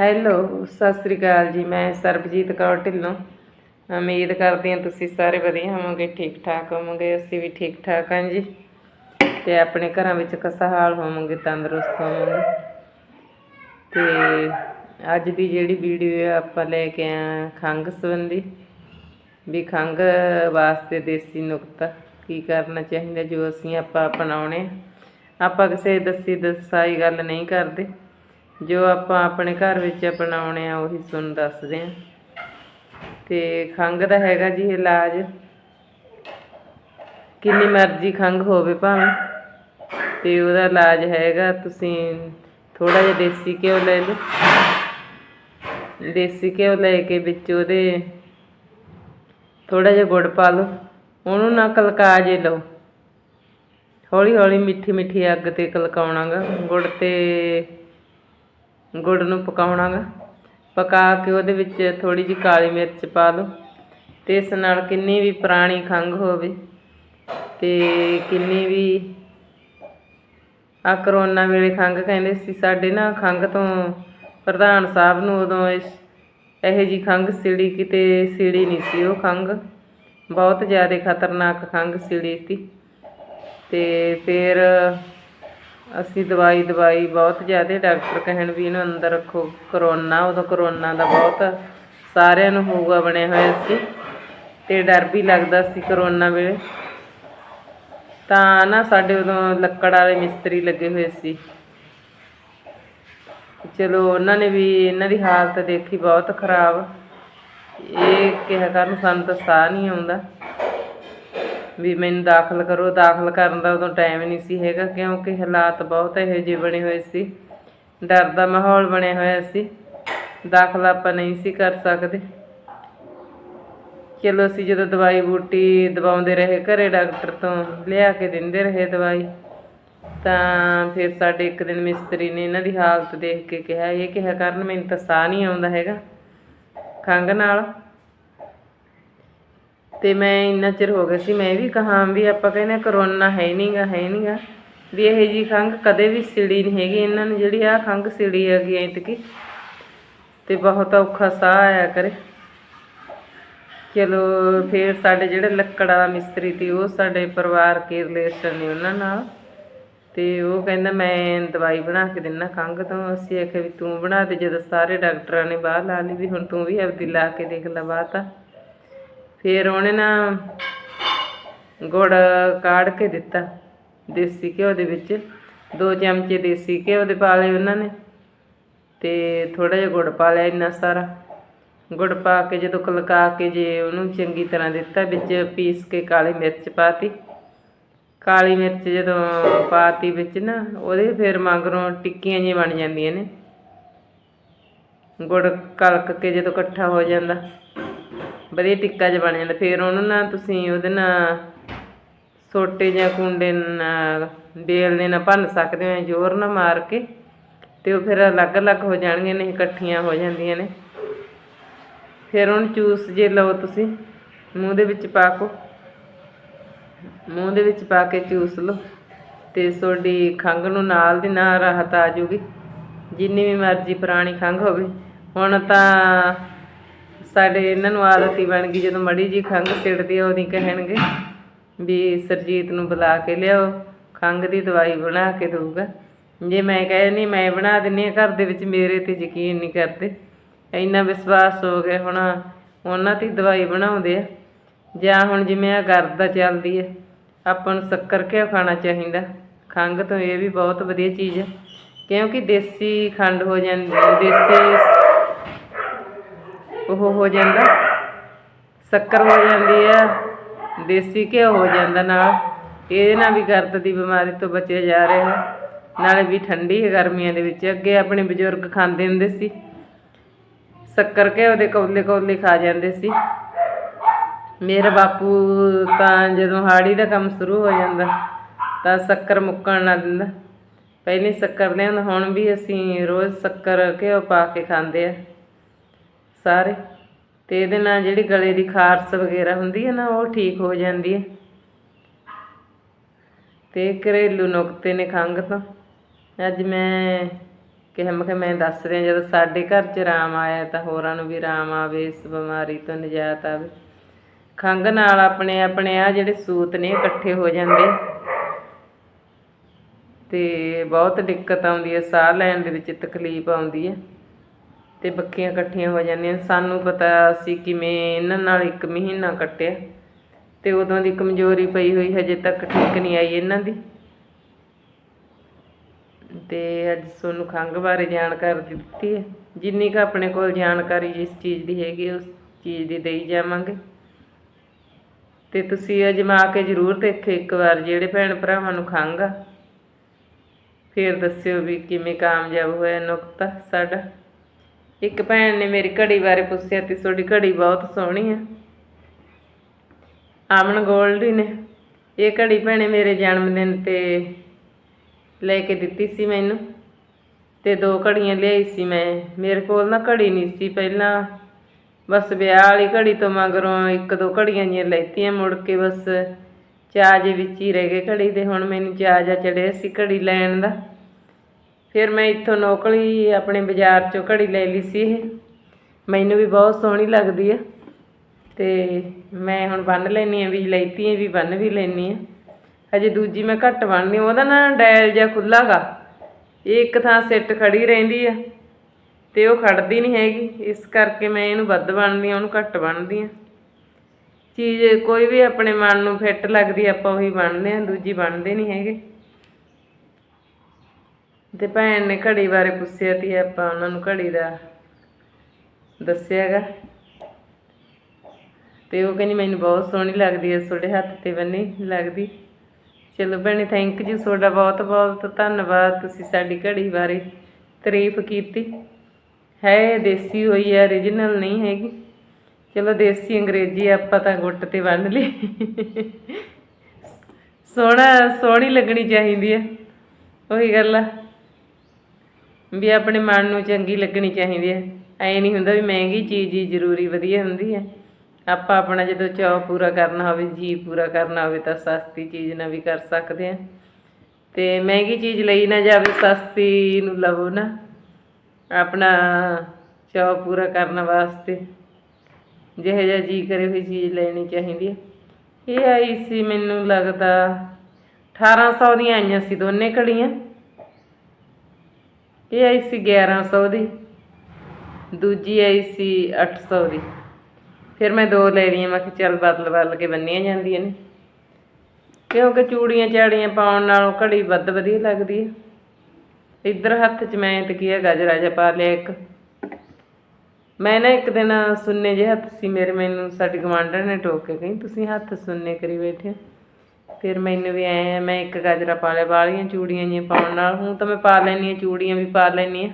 Hello Sat Sri ਅਕਾਲ ਜੀ, ਮੈਂ ਸਰਬਜੀਤ ਕੌਰ ਢਿੱਲੋਂ। ਉਮੀਦ ਕਰਦੀ ਹਾਂ ਤੁਸੀਂ ਸਾਰੇ ਵਧੀਆ ਹੋਵੋਗੇ, ਠੀਕ ਠਾਕ ਹੋਵੋਗੇ, ਅਸੀਂ ਵੀ ਠੀਕ ਠਾਕ ਹਾਂ ਜੀ। ਤੇ ਆਪਣੇ ਘਰਾਂ ਵਿੱਚ ਖੁਸ਼ਹਾਲ ਹੋਵੋਗੇ, ਤੰਦਰੁਸਤ ਹੋਵੋਗੇ? ਤੇ ਅੱਜ ਦੀ ਜਿਹੜੀ ਵੀਡੀਓ ਹੈ ਆਪਾਂ ਲੈ ਕੇ ਆ ਖੰਘ ਸੰਬੰਧੀ। ਵੀ ਖੰਘ ਵਾਸਤੇ ਦੇਸੀ ਨੁਕਤਾ ਕੀ ਕਰਨਾ ਚਾਹੀਦਾ, ਜੋ ਅਸੀਂ ਆਪਾਂ ਅਪਣਾਉਣੇ ਆ। ਆਪਾਂ ਕਿਸੇ ਦੱਸੀ ਦਸਾਈ ਗੱਲ ਨਹੀਂ ਕਰਦੇ। ਜੋ ਆਪਾਂ ਆਪਣੇ ਘਰ ਵਿੱਚ ਅਪਣਾਉਣੇ ਆ, ਉਹੀ ਤੁਹਾਨੂੰ ਦੱਸਦੇ ਆ। ਤੇ ਖੰਘ ਦਾ ਹੈਗਾ ਜੀ ਇਲਾਜ। ਕਿੰਨੀ ਮਰਜ਼ੀ ਖੰਘ ਹੋਵੇ ਭਾਵੇਂ, ਤੇ ਉਹਦਾ ਇਲਾਜ ਹੈਗਾ, ਤੁਸੀਂ ਥੋੜਾ ਜਿਹਾ ਦੇਸੀ ਘਿਓ ਲੈ ਲਓ। ਦੇਸੀ ਘਿਓ ਲੈ ਕੇ ਵਿੱਚ ਉਹਦੇ ਥੋੜਾ ਜਿਹਾ ਗੁੜ ਪਾ ਲਓ। ਉਹਨੂੰ ਨਾ ਕਲਕਾ ਜੇ ਲਓ। ਹੌਲੀ ਹੌਲੀ ਮਿੱਠੀ ਮਿੱਠੀ ਅੱਗ ਤੇ ਕਲਕਾਉਣਾਗਾ। ਗੁੜ ਤੇ ਗੁੜ ਨੂੰ ਪਕਾਉਣਾਗਾ। ਪਕਾ ਕੇ ਉਹਦੇ ਵਿੱਚ ਥੋੜੀ ਜਿਹੀ ਕਾਲੀ ਮਿਰਚ ਪਾ ਲਓ ਤੇ ਇਸ ਨਾਲ ਕਿੰਨੀ ਵੀ ਪੁਰਾਣੀ ਖੰਘ ਹੋਵੇ ਤੇ ਕਿੰਨੀ ਵੀ ਆ ਕਰੋਨਾ ਵੇਲੇ ਖੰਘ ਕਹਿੰਦੇ ਸੀ, ਸਾਡੇ ਨਾ ਖੰਘ ਤੋਂ ਪ੍ਰਧਾਨ ਸਾਹਿਬ ਨੂੰ ਉਦੋਂ ਇਸ ਇਹੋ ਜੀ ਖੰਘ ਸੀੜੀ ਕਿਤੇ ਸੀੜੀ ਨਹੀਂ ਸੀ ਉਹ ਖੰਘ। ਬਹੁਤ ਜ਼ਿਆਦਾ ਖਤਰਨਾਕ ਖੰਘ ਸੀੜੀ ਸੀ। ਤੇ ਫਿਰ ਅਸੀਂ ਦਵਾਈ ਦਵਾਈ ਬਹੁਤ ਜ਼ਿਆਦਾ ਡਾਕਟਰ ਕਹਿਣ ਵੀ ਇਹਨੂੰ ਅੰਦਰ ਰੱਖੋ। ਕਰੋਨਾ, ਉਦੋਂ ਕਰੋਨਾ ਦਾ ਬਹੁਤ ਸਾਰਿਆਂ ਨੂੰ ਹੋਊਗਾ ਬਣਿਆ ਹੋਇਆ ਸੀ ਤੇ ਡਰ ਵੀ ਲੱਗਦਾ ਸੀ ਕਰੋਨਾ ਵੇਲੇ। ਤਾਂ ਨਾ ਸਾਡੇ ਉਦੋਂ ਲੱਕੜ ਵਾਲੇ ਮਿਸਤਰੀ ਲੱਗੇ ਹੋਏ ਸੀ। ਚਲੋ ਉਹਨਾਂ ਨੇ ਵੀ ਇਹਨਾਂ ਦੀ ਹਾਲਤ ਦੇਖੀ ਬਹੁਤ ਖਰਾਬ। ਇਹ ਕਿਹਾ ਕਰਨ ਸਾਨੂੰ ਤਾਂ ਸਾਹ ਨਹੀਂ ਆਉਂਦਾ। ਵੀ ਮੈਨੂੰ ਦਾਖਲ ਕਰੋ, ਦਾਖਲ ਕਰਨ ਦਾ ਉਦੋਂ ਟਾਈਮ ਨਹੀਂ ਸੀ ਹੈਗਾ, ਕਿਉਂਕਿ ਹਾਲਾਤ ਬਹੁਤ ਇਹੋ ਜਿਹੇ ਬਣੇ ਹੋਏ ਸੀ। ਡਰ ਦਾ ਮਾਹੌਲ ਬਣਿਆ ਹੋਇਆ ਸੀ। ਦਾਖਲ ਆਪਾਂ ਨਹੀਂ ਸੀ ਕਰ ਸਕਦੇ। ਚਲੋ ਅਸੀਂ ਜਦੋਂ ਦਵਾਈ ਬੂਟੀ ਦਵਾਉਂਦੇ ਰਹੇ, ਘਰੇ ਡਾਕਟਰ ਤੋਂ ਲਿਆ ਕੇ ਦਿੰਦੇ ਰਹੇ ਦਵਾਈ, ਤਾਂ ਫਿਰ ਸਾਡੇ ਇੱਕ ਦਿਨ ਮਿਸਤਰੀ ਨੇ ਇਹਨਾਂ ਦੀ ਹਾਲਤ ਦੇਖ ਕੇ ਕਿਹਾ, ਇਹ ਕਿਹਾ, ਕਰਨ, ਮੈਨੂੰ ਤਾਂ ਸਾਹ ਨਹੀਂ ਆਉਂਦਾ ਹੈਗਾ। ਖੰਘ ਨਾਲ ਤੇ ਮੈਂ ਇੰਨਾ ਚਿਰ ਹੋ ਗਿਆ ਸੀ, ਮੈਂ ਵੀ ਕਹਾਂ ਵੀ ਆਪਾਂ ਕਹਿੰਦੇ ਕਰੋਨਾ ਹੈ ਨਹੀਂਗਾ ਹੈ ਨਹੀਂਗਾ ਵੀ ਇਹ ਜੀ ਖੰਘ ਕਦੇ ਵੀ ਸਿੜੀ ਨਹੀਂ ਹੈਗੀ, ਇਹਨਾਂ ਨੂੰ ਜਿਹੜੀ ਆ ਖੰਘ ਸਿੜੀ ਹੈਗੀ ਐਤਕੀ ਤੇ ਬਹੁਤ ਔਖਾ ਸਾਹ ਆਇਆ ਕਰੇ। ਚਲੋ ਫਿਰ ਸਾਡੇ ਜਿਹੜੇ ਲੱਕੜਾਂ ਵਾਲਾ ਮਿਸਤਰੀ ਸੀ, ਉਹ ਸਾਡੇ ਪਰਿਵਾਰ ਕੇ ਰਿਲੇਸ਼ਨ ਨੇ ਉਹਨਾਂ ਨਾਲ। ਤੇ ਉਹ ਕਹਿੰਦਾ ਮੈਂ ਦਵਾਈ ਬਣਾ ਕੇ ਦਿੰਨਾ ਖੰਘ ਤੋਂ, ਅਸੀਂ ਆਖਿਆ ਵੀ ਤੂੰ ਬਣਾ ਦੇ, ਜਦੋਂ ਸਾਰੇ ਡਾਕਟਰਾਂ ਨੇ ਬਾਹਰ ਲਾ ਲਈ ਵੀ ਹੁਣ ਤੂੰ ਵੀ ਆਪਦੀ ਲਾ ਕੇ ਦੇਖ ਲੈ ਬਾਤ ਤਾਂ। ਫਿਰ ਉਹਨੇ ਨਾ ਗੁੜ ਕਾੜ ਕੇ ਦਿੱਤਾ, ਦੇਸੀ ਘਿਓ ਦੇ ਵਿੱਚ। ਦੋ ਚਮਚੇ ਦੇਸੀ ਘਿਓ ਦੇ ਪਾ ਲਏ ਉਹਨਾਂ ਨੇ ਤੇ ਥੋੜਾ ਜਿਹਾ ਗੁੜ ਪਾ ਲਿਆ ਇੰਨਾ ਸਾਰਾ। ਗੁੜ ਪਾ ਕੇ ਜਦੋਂ ਕਲਕਾ ਕੇ ਜੇ ਉਹਨੂੰ ਚੰਗੀ ਤਰ੍ਹਾਂ ਦਿੱਤਾ, ਵਿੱਚ ਪੀਸ ਕੇ ਕਾਲੀ ਮਿਰਚ ਪਾਤੀ। ਕਾਲੀ ਮਿਰਚ ਜਦੋਂ ਪਾਤੀ ਵਿੱਚ ਨਾ, ਉਹਦੇ ਫਿਰ ਮਗਰੋਂ ਟਿੱਕੀਆਂ ਜਿਹੀਆਂ ਬਣ ਜਾਂਦੀਆਂ ਨੇ। ਗੁੜ ਕਲਕ ਕੇ ਜਦੋਂ ਇਕੱਠਾ ਹੋ ਜਾਂਦਾ। ਵਧੀਆ ਟਿੱਕਾ ਜਿਹਾ ਬਣ ਜਾਂਦਾ। ਫਿਰ ਉਹਨੂੰ ਨਾ ਤੁਸੀਂ ਉਹਦੇ ਨਾਲ ਸੋਟੇ ਜਾਂ ਕੁੰਡੇ ਨਾਲ ਬੇਲ ਦੇ ਨਾਲ ਭੰਨ ਸਕਦੇ ਹੋ, ਜ਼ੋਰ ਨਾਲ ਮਾਰ ਕੇ ਤੇ ਉਹ ਫਿਰ ਅਲੱਗ-ਅਲੱਗ ਹੋ ਜਾਣਗੀਆਂ ਨਹੀਂ ਇਕੱਠੀਆਂ ਹੋ ਜਾਂਦੀਆਂ ਨੇ। ਫਿਰ ਉਹਨੂੰ ਚੂਸ ਜੇ ਲਓ ਤੁਸੀਂ, ਮੂੰਹ ਦੇ ਵਿੱਚ ਪਾ ਕੋ, ਮੂੰਹ ਦੇ ਵਿੱਚ ਪਾ ਕੇ ਚੂਸ ਲਓ ਤੇ ਤੁਹਾਡੀ ਖੰਘ ਨੂੰ ਨਾਲ ਦੀ ਨਾਲ ਰਾਹਤ ਆ ਜੂਗੀ ਜਿੰਨੀ ਵੀ ਮਰਜ਼ੀ ਪੁਰਾਣੀ ਖੰਘ ਹੋਵੇ। ਹੁਣ ਤਾਂ ਸਾਡੇ ਇਹਨਾਂ ਨੂੰ ਆਦਤ ਹੀ ਬਣ ਗਈ, ਜਦੋਂ ਮੜੀ ਜੀ ਖੰਘ ਸਿੜਦੀ ਆ, ਉਹਦੀ ਕਹਿਣਗੇ ਵੀ ਸਰਜੀਤ ਨੂੰ ਬੁਲਾ ਕੇ ਲਿਆਓ, ਖੰਘ ਦੀ ਦਵਾਈ ਬਣਾ ਕੇ ਦਊਗਾ। ਜੇ ਮੈਂ ਕਹੇ ਨਹੀਂ, ਮੈਂ ਬਣਾ ਦਿੰਨੀ ਆ, ਘਰ ਦੇ ਵਿੱਚ ਮੇਰੇ ਤੇ ਯਕੀਨ ਨਹੀਂ ਕਰਦੇ। ਇੰਨਾ ਵਿਸ਼ਵਾਸ ਹੋ ਗਿਆ ਹੁਣ, ਉਹਨਾਂ ਦੀ ਦਵਾਈ ਬਣਾਉਂਦੇ ਆ। ਜਾਂ ਹੁਣ ਜਿਵੇਂ ਆ ਗਰਦਾ ਚੱਲਦੀ ਹੈ ਆਪਾਂ ਨੂੰ ਸ਼ੱਕਰ ਘਿਓ ਖਾਣਾ ਚਾਹੀਦਾ। ਖੰਘ ਤੋਂ ਇਹ ਵੀ ਬਹੁਤ ਵਧੀਆ ਚੀਜ਼ ਹੈ ਕਿਉਂਕਿ ਦੇਸੀ ਖੰਡ ਹੋ ਜਾਂਦੀ, ਦੇਸੀ ਉਹ ਹੋ ਜਾਂਦਾ। ਸ਼ੱਕਰ ਹੋ ਜਾਂਦੀ ਹੈ, ਦੇਸੀ ਘਿਓ ਹੋ ਜਾਂਦਾ ਨਾਲ। ਇਹਦੇ ਨਾਲ ਵੀ ਗਰਦ ਦੀ ਬਿਮਾਰੀ ਤੋਂ ਬਚਿਆ ਜਾ ਰਿਹਾ। ਹੈ ਨਾਲੇ ਵੀ ਠੰਡੀ ਹੈ ਗਰਮੀਆਂ ਦੇ ਵਿੱਚ। ਅੱਗੇ ਆਪਣੇ ਬਜ਼ੁਰਗ ਖਾਂਦੇ ਹੁੰਦੇ ਸੀ। ਸ਼ੱਕਰ ਘਿਓ ਦੇ ਕੌਲੇ ਕੌਲੇ ਖਾ ਜਾਂਦੇ ਸੀ। ਮੇਰਾ ਬਾਪੂ ਤਾਂ ਜਦੋਂ ਹਾੜੀ ਦਾ ਕੰਮ ਸ਼ੁਰੂ ਹੋ ਜਾਂਦਾ, ਤਾਂ ਸ਼ੱਕਰ ਮੁੱਕਣ ਨਾ ਦਿੰਦਾ। ਪਹਿਲੇ ਸ਼ੱਕਰ ਲਿਆਉਂਦਾ, ਹੁਣ ਵੀ ਅਸੀਂ ਰੋਜ਼ ਸ਼ੱਕਰ ਘਿਓ ਪਾ ਕੇ ਖਾਂਦੇ ਆ। ਸਾਰੇ। ਤੇ ਇਹਦੇ ਨਾਲ ਜਿਹੜੀ ਗਲੇ ਦੀ ਖਾਰਸ ਵਗੈਰਾ ਹੁੰਦੀ ਹੈ ਨਾ, ਉਹ ਠੀਕ ਹੋ ਜਾਂਦੀ ਹੈ। ਤੇ ਘਰੇਲੂ ਨੁਕਤੇ ਨੇ ਖੰਘ ਤੋਂ। ਅੱਜ ਮੈਂ ਕਿ ਮੈਂ ਕਿਹਾ, ਮੈਂ ਦੱਸ ਰਿਹਾ ਜਦੋਂ ਸਾਡੇ ਘਰ 'ਚ ਆਰਾਮ ਆਇਆ ਤਾਂ ਹੋਰਾਂ ਨੂੰ ਵੀ ਆਰਾਮ ਆਵੇ, ਇਸ ਬਿਮਾਰੀ ਤੋਂ ਨਿਜਾਤ ਆਵੇ। ਖੰਘ ਨਾਲ ਆਪਣੇ ਆਪਣੇ ਆ ਜਿਹੜੇ ਸੂਤ ਨੇ ਇਕੱਠੇ ਹੋ ਜਾਂਦੇ ਤੇ ਬਹੁਤ ਦਿੱਕਤ ਆਉਂਦੀ ਹੈ, ਸਾਹ ਲੈਣ ਦੇ ਵਿੱਚ ਤਕਲੀਫ ਆਉਂਦੀ ਹੈ। ਤੇ ਬੱਕੀਆਂ ਇਕੱਠੀਆਂ ਹੋ ਜਾਂਦੀਆਂ। ਸਾਨੂੰ ਪਤਾ ਸੀ ਕਿਵੇਂ ਇਹਨਾਂ ਨਾਲ ਇੱਕ ਮਹੀਨਾ ਕੱਟਿਆ। ਤੇ ਉਦੋਂ ਦੀ ਕਮਜ਼ੋਰੀ ਪਈ ਹੋਈ ਹਜੇ ਤੱਕ ਠੀਕ ਨਹੀਂ ਆਈ ਇਹਨਾਂ ਦੀ। ਤੇ ਅੱਜ ਤੁਹਾਨੂੰ ਖੰਘ ਬਾਰੇ ਜਾਣਕਾਰੀ ਦਿੱਤੀ ਹੈ। ਜਿੰਨੀ ਕੁ ਆਪਣੇ ਕੋਲ ਜਾਣਕਾਰੀ ਜਿਸ ਚੀਜ਼ ਦੀ ਹੈਗੀ, ਉਸ ਚੀਜ਼ ਦੀ ਦੇਈ ਜਾਵਾਂਗੇ। ਤੇ ਤੁਸੀਂ ਅਜਮਾ ਕੇ ਜ਼ਰੂਰ ਦੇਖਿਓ, ਇੱਕ ਵਾਰ ਜਿਹੜੇ ਭੈਣ ਭਰਾਵਾਂ ਨੂੰ ਖੰਘ ਆ, ਫਿਰ ਦੱਸਿਓ ਵੀ ਕਿਵੇਂ ਕਾਮਯਾਬ ਹੋਇਆ ਨੁਕਤਾ ਸਾਡਾ। ਇੱਕ ਭੈਣ ਨੇ ਮੇਰੀ ਘੜੀ ਬਾਰੇ ਪੁੱਛਿਆ ਤੇ ਤੁਹਾਡੀ ਘੜੀ ਬਹੁਤ ਸੋਹਣੀ ਆ। ਆਮਨ ਗੋਲਡੀ ਨੇ। ਇਹ ਘੜੀ ਭੈਣੇ ਮੇਰੇ ਜਨਮ ਦਿਨ ਤੇ ਲੈ ਕੇ ਦਿੱਤੀ ਸੀ ਮੈਨੂੰ ਤੇ ਦੋ ਘੜੀਆਂ ਲਿਆਈ ਸੀ ਮੈਂ। ਮੇਰੇ ਕੋਲ ਨਾ ਘੜੀ ਨਹੀਂ ਸੀ ਪਹਿਲਾਂ। ਬਸ ਵਿਆਹ ਵਾਲੀ ਘੜੀ ਤੋਂ ਮਗਰੋਂ ਇੱਕ ਦੋ ਘੜੀਆਂ ਜੀਆਂ ਲੈਤੀਆਂ ਮੁੜ ਕੇ ਬਸ ਚਾਅ ਜੇ ਵਿੱਚ ਹੀ ਰਹਿ ਗਏ ਘੜੀ ਦੇ। ਹੁਣ ਮੈਨੂੰ ਚਾਅ ਜਾ ਚੜਿਆ ਸੀ ਘੜੀ ਲੈਣ ਦਾ। ਫਿਰ ਮੈਂ ਇੱਥੋਂ ਨੋਕਲੀ ਆਪਣੇ ਬਾਜ਼ਾਰ ਚੋਂ ਘੜੀ ਲੈ ਲਈ ਸੀ ਇਹ। ਮੈਨੂੰ ਵੀ ਬਹੁਤ ਸੋਹਣੀ ਲੱਗਦੀ ਆ। ਤੇ ਮੈਂ ਹੁਣ ਬੰਨ ਲੈਣੀ ਆ ਵੀ ਲੈਤੀ ਆ ਵੀ ਬੰਨ ਵੀ ਲੈਣੀ ਆ। ਹਜੇ ਦੂਜੀ ਮੈਂ ਘੱਟ ਬੰਨਦੀ ਆ ਉਹਦਾ ਨਾ ਡਾਇਲ ਜਿਹਾ ਖੁੱਲ੍ਹਾ ਗਾ। ਇਹ ਇੱਕ ਥਾਂ ਸਿੱਟ ਖੜੀ ਰਹਿੰਦੀ ਆ ਤੇ ਉਹ ਖੜਦੀ ਨਹੀਂ ਹੈਗੀ। ਇਸ ਕਰਕੇ ਮੈਂ ਇਹਨੂੰ ਵੱਧ ਬੰਨਦੀ ਆ, ਉਹਨੂੰ ਘੱਟ ਬੰਨਦੀ ਆ। ਚੀਜ਼ ਕੋਈ ਵੀ ਆਪਣੇ ਮਨ ਨੂੰ ਫਿੱਟ ਲੱਗਦੀ ਆਪਾਂ ਉਹੀ ਬੰਨਦੇ ਆ, ਦੂਜੀ ਬੰਨਦੇ ਨਹੀਂ ਹੈਗੇ। ਤੇ ਭੈਣ ਨੇ ਘੜੀ ਬਾਰੇ ਪੁੱਛਿਆ ਤੀ, ਆਪਾਂ ਉਹਨਾਂ ਨੂੰ ਘੜੀ ਦਾ ਦੱਸਿਆਗਾ। ਤੇ ਉਹ ਕਹਿੰਦੀ, ਮੈਨੂੰ ਬਹੁਤ ਸੋਹਣੀ ਲੱਗਦੀ ਹੈ ਤੁਹਾਡੇ ਹੱਥ ਤੇ ਬੰਨੀ ਲੱਗਦੀ। ਚਲੋ ਭੈਣੇ ਥੈਂਕ ਯੂ ਤੁਹਾਡਾ ਬਹੁਤ ਬਹੁਤ ਧੰਨਵਾਦ, ਤੁਸੀਂ ਸਾਡੀ ਘੜੀ ਬਾਰੇ ਤਾਰੀਫ ਕੀਤੀ। ਹੈ ਦੇਸੀ ਹੋਈ ਹੈ origignal ਨਹੀਂ ਹੈਗੀ। ਚਲੋ ਦੇਸੀ ਅੰਗਰੇਜ਼ੀ ਆਪਾਂ ਤਾਂ ਗੁੱਟ ਤੇ ਬੰਨ ਲਈ। ਸੋਹਣਾ, ਸੋਹਣੀ ਲੱਗਣੀ ਚਾਹੀਦੀ ਹੈ ਉਹੀ ਗੱਲ ਆ। ਵੀ ਆਪਣੇ ਮਨ ਨੂੰ ਚੰਗੀ ਲੱਗਣੀ ਚਾਹੀਦੀ ਹੈ। ਐ ਨਹੀਂ ਹੁੰਦਾ ਵੀ ਮਹਿੰਗੀ ਚੀਜ਼ ਹੀ ਜ਼ਰੂਰੀ ਵਧੀਆ ਹੁੰਦੀ ਹੈ। ਆਪਾਂ ਆਪਣਾ ਜਦੋਂ ਚਾਅ ਪੂਰਾ ਕਰਨਾ ਹੋਵੇ, ਜੀ ਪੂਰਾ ਕਰਨਾ ਹੋਵੇ ਤਾਂ ਸਸਤੀ ਚੀਜ਼ ਨਾਲ ਵੀ ਕਰ ਸਕਦੇ ਆ ਤੇ ਮਹਿੰਗੀ ਚੀਜ਼ ਲਈ ਨਾ ਜਾਵੇ, ਸਸਤੀ ਨੂੰ ਲਵੋ ਨਾ। ਆਪਣਾ ਚਾਅ ਪੂਰਾ ਕਰਨ ਵਾਸਤੇ ਜਿਹੋ ਜਿਹਾ ਜੀ ਕਰੇ ਹੋਈ ਚੀਜ਼ ਲੈਣੀ ਚਾਹੀਦੀ ਹੈ। ਇਹ ਆਈ ਸੀ ਮੈਨੂੰ ਲੱਗਦਾ 1800 ਦੀਆਂ ਆਈਆਂ ਸੀ ਦੋਨੇ ਘੜੀਆਂ ਇਹ ਆਈ ਸੀ 1100 ਦੀ, ਦੂਜੀ ਆਈ ਸੀ 800 ਦੀ। ਫਿਰ ਮੈਂ ਦੋ ਲੈ ਲਈਆਂ, ਮੈਂ ਕਿਹਾ ਚੱਲ ਬਦਲ ਬਦਲ ਕੇ ਬੰਨੀਆਂ ਜਾਂਦੀਆਂ ਨੇ। ਕਿਉਂਕਿ ਚੂੜੀਆਂ ਚਾੜੀਆਂ ਪਾਉਣ ਨਾਲੋਂ ਘੜੀ ਵੱਧ ਵਧੀਆ ਲੱਗਦੀ ਹੈ ਇੱਧਰ ਹੱਥ 'ਚ ਮੈਂ ਤੇ ਕੀ ਹੈ ਗਜਰਾ ਜਿਹਾ ਪਾ ਲਿਆ ਇੱਕ। ਮੈਂ ਨਾ ਇੱਕ ਦਿਨ ਸੁੰਨੇ ਜਿਹੇ ਹੱਥ ਸੀ ਮੇਰੇ, ਮੈਨੂੰ ਸਾਡੀ ਗਵਾਂਢਣ ਨੇ ਟੋਕ ਕੇ ਕਹੀ, ਤੁਸੀਂ ਹੱਥ ਸੁੰਨੇ ਕਰੀ ਬੈਠੇ ਹੋ। ਫਿਰ ਮੈਨੂੰ ਵੀ ਐ ਮੈਂ ਇੱਕ ਗਾਜਰਾ ਪਾ ਲਿਆ, ਵਾਲੀਆਂ ਚੂੜੀਆਂ ਜਿਹੀਆਂ ਪਾਉਣ ਨਾਲ। ਹੁਣ ਤਾਂ ਮੈਂ ਪਾ ਲੈਣੀ ਆ ਚੂੜੀਆਂ ਵੀ ਪਾ ਲੈਣੀ ਆ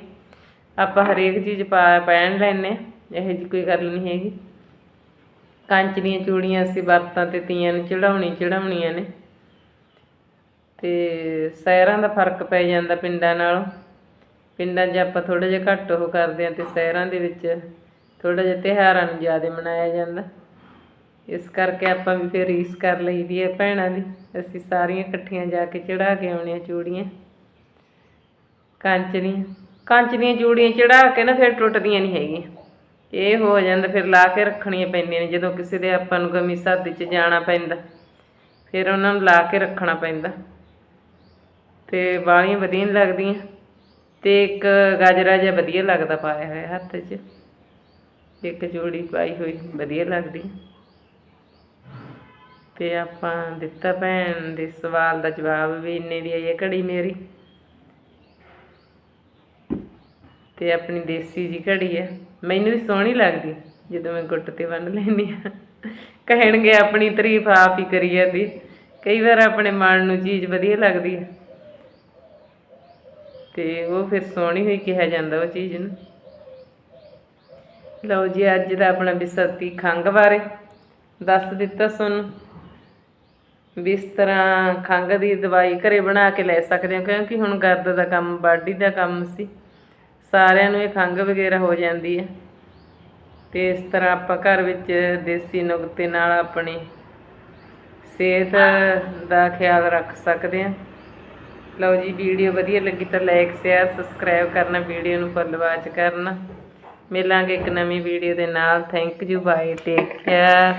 ਆਪਾਂ ਹਰੇਕ ਚੀਜ਼ ਪਾ ਪਹਿਨ ਲੈਨੇ ਆ ਇਹੋ ਜੀ ਕੋਈ ਗੱਲ ਨਹੀਂ ਹੈਗੀ। ਕੰਚ ਦੀਆਂ ਚੂੜੀਆਂ ਅਸੀਂ ਵਰਤਾਂ ਤੇ ਤੀਆਂ ਨੂੰ ਚੜਾਉਣੀ ਚੜਾਉਣੀਆਂ ਨੇ। ਤੇ ਸ਼ਹਿਰਾਂ ਦਾ ਫ਼ਰਕ ਪੈ ਜਾਂਦਾ ਪਿੰਡਾਂ ਨਾਲੋਂ। ਪਿੰਡਾਂ 'ਚ ਆਪਾਂ ਥੋੜਾ ਜਿਹਾ ਘੱਟ ਉਹ ਕਰਦੇ ਆ ਤੇ ਸ਼ਹਿਰਾਂ ਦੇ ਵਿੱਚ ਥੋੜਾ ਜਿਹਾ ਤਿਉਹਾਰਾਂ ਨੂੰ ਜ਼ਿਆਦਾ ਮਨਾਇਆ ਜਾਂਦਾ। ਇਸ ਕਰਕੇ ਆਪਾਂ ਵੀ ਫਿਰ ਰੀਸ ਕਰ ਲਈ ਲਈਦੀ ਹੈ ਭੈਣਾਂ ਦੀ। ਅਸੀਂ ਸਾਰੀਆਂ ਇਕੱਠੀਆਂ ਜਾ ਕੇ ਚੜਾ ਕੇ ਆਉਣੀਆਂ ਚੂੜੀਆਂ। ਕੰਚ ਦੀਆਂ। ਕੰਚ ਦੀਆਂ ਚੂੜੀਆਂ ਚੜਾ ਕੇ ਨਾ ਫਿਰ ਟੁੱਟਦੀਆਂ ਨਹੀਂ ਹੈਗੀਆਂ। ਇਹ ਹੋ ਜਾਂਦਾ ਫਿਰ ਲਾ ਕੇ ਰੱਖਣੀਆਂ ਪੈਂਦੀਆਂ ਨੇ, ਜਦੋਂ ਕਿਸੇ ਦੇ ਆਪਾਂ ਨੂੰ ਗਮੀ ਸਰਦੀ 'ਚ ਜਾਣਾ ਪੈਂਦਾ। ਫਿਰ ਉਹਨਾਂ ਨੂੰ ਲਾ ਕੇ ਰੱਖਣਾ ਪੈਂਦਾ। ਤੇ ਵਾਲੀਆਂ ਵਧੀਆ ਨਹੀਂ ਲੱਗਦੀਆਂ। ਤੇ ਇੱਕ ਗਾਜਰਾ ਜਿਹਾ ਵਧੀਆ ਲੱਗਦਾ ਪਾਇਆ ਹੋਇਆ ਹੱਥ 'ਚ। ਇੱਕ ਚੂੜੀ ਪਾਈ ਹੋਈ ਵਧੀਆ ਲੱਗਦੀ। ਤੇ ਆਪਾਂ ਦਿੱਤਾ ਭੈਣ ਦੇ ਸਵਾਲ ਦਾ ਜਵਾਬ ਵੀ ਇੰਨੇ ਦੀ ਆਈ ਹੈ ਘੜੀ ਮੇਰੀ। ਤੇ ਆਪਣੀ ਦੇਸੀ ਜੀ ਘੜੀ ਹੈ। ਮੈਨੂੰ ਵੀ ਸੋਹਣੀ ਲੱਗਦੀ ਜਦੋਂ ਮੈਂ ਗੁੱਟ ਤੇ ਬੰਨ ਲੈਂਦੀ ਆ ਕਹਿਣਗੇ ਆਪਣੀ ਤਾਰੀਫ ਆਪ ਹੀ ਕਰੀ ਜਾਂਦੀ। ਕਈ ਵਾਰ ਆਪਣੇ ਮਨ ਨੂੰ ਚੀਜ਼ ਵਧੀਆ ਲੱਗਦੀ ਹੈ। ਤੇ ਉਹ ਫਿਰ ਸੋਹਣੀ ਹੋਈ ਕਿਹਾ ਜਾਂਦਾ ਉਹ ਚੀਜ਼ ਨੂੰ। ਲਓ ਜੀ, ਅੱਜ ਦਾ ਆਪਣਾ ਵਿਸਤੀ ਖੰਗ ਬਾਰੇ ਦੱਸ ਦਿੱਤਾ ਤੁਹਾਨੂੰ। ਵੀ ਇਸ ਤਰ੍ਹਾਂ ਖੰਘ ਦੀ ਦਵਾਈ ਘਰੇ ਬਣਾ ਕੇ ਲੈ ਸਕਦੇ ਹੋ, ਕਿਉਂਕਿ ਹੁਣ ਗਰਦ ਦਾ ਕੰਮ, ਬਾਡੀ ਦਾ ਕੰਮ ਸੀ। ਸਾਰਿਆਂ ਨੂੰ ਇਹ ਖੰਘ ਵਗੈਰਾ ਹੋ ਜਾਂਦੀ ਹੈ। ਤੇ ਇਸ ਤਰ੍ਹਾਂ ਆਪਾਂ ਘਰ ਵਿੱਚ ਦੇਸੀ ਨੁਕਤੇ ਨਾਲ ਆਪਣੀ ਸਿਹਤ ਦਾ ਖਿਆਲ ਰੱਖ ਸਕਦੇ ਹਾਂ। ਲਓ ਜੀ, ਵੀਡੀਓ ਵਧੀਆ ਲੱਗੀ ਤਾਂ ਲਾਈਕ ਸ਼ੇਅਰ ਸਬਸਕ੍ਰਾਈਬ ਕਰਨਾ, ਵੀਡੀਓ ਨੂੰ ਫੁੱਲ ਵਾਚ ਕਰਨਾ। ਮਿਲਾਂਗੇ ਇੱਕ ਨਵੀਂ ਵੀਡੀਓ ਦੇ ਨਾਲ। Thank you bye take care